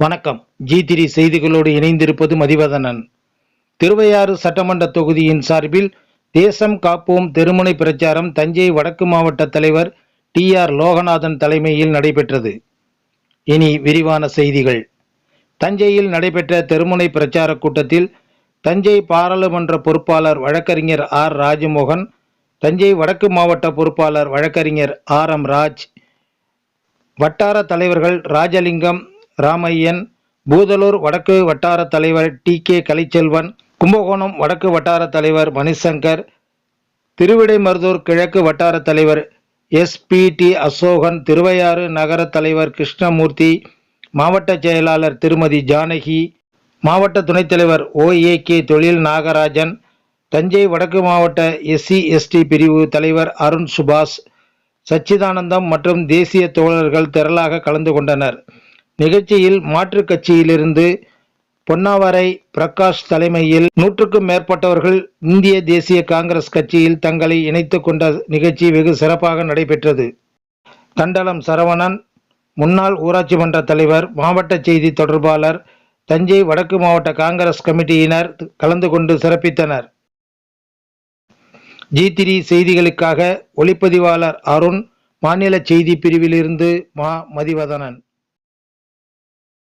வணக்கம். ஜி திரி செய்திகளோடு இணைந்திருப்பது மதிவதனன். திருவையாறு சட்டமன்ற தொகுதியின் சார்பில் தேசம் காப்போம் தெருமுனை பிரச்சாரம் தஞ்சை வடக்கு மாவட்ட தலைவர் டி ஆர் லோகநாதன் தலைமையில் நடைபெற்றது. இனி விரிவான செய்திகள். தஞ்சையில் நடைபெற்ற தெருமுனை பிரச்சார கூட்டத்தில் தஞ்சை பாராளுமன்ற பொறுப்பாளர் வழக்கறிஞர் ஆர் ராஜமோகன் தஞ்சை வடக்கு மாவட்ட பொறுப்பாளர் வழக்கறிஞர் ஆர் எம் ராஜ் வட்டார தலைவர்கள் ராஜலிங்கம் ராமையன் பூதலூர் வடக்கு வட்டார தலைவர் டி. கே. கலைச்செல்வன் கும்பகோணம் வடக்கு வட்டார தலைவர் மணிசங்கர் திருவிடைமருதூர் கிழக்கு வட்டார தலைவர் S. P. D. Ashokan Thiruvaiyaru நகர தலைவர் கிருஷ்ணமூர்த்தி மாவட்ட செயலாளர் திருமதி ஜானகி மாவட்ட துணைத் தலைவர் ஓஏகே தொழில் நாகராஜன் தஞ்சை வடக்கு மாவட்ட எஸ்சி எஸ்டி பிரிவு தலைவர் அருண் சுபாஷ் சச்சிதானந்தம் மற்றும் தேசிய தோழர்கள் திரளாக கலந்து கொண்டனர். நிகழ்ச்சியில் மாற்றுக் கட்சியிலிருந்து பொன்னாவரை பிரகாஷ் தலைமையில் நூற்றுக்கும் மேற்பட்டவர்கள் இந்திய தேசிய காங்கிரஸ் கட்சியில் தங்களை இணைத்து கொண்ட நிகழ்ச்சி வெகு சிறப்பாக நடைபெற்றது. தண்டலம் சரவணன் முன்னாள் ஊராட்சி மன்ற தலைவர் மாவட்ட செய்தி தொடர்பாளர் தஞ்சை வடக்கு மாவட்ட காங்கிரஸ் கமிட்டியினர் கலந்து கொண்டு சிறப்பித்தனர். ஜி திரி செய்திகளுக்காக ஒளிப்பதிவாளர் அருண் மாநில செய்தி பிரிவிலிருந்து மா. மதிவதனன்.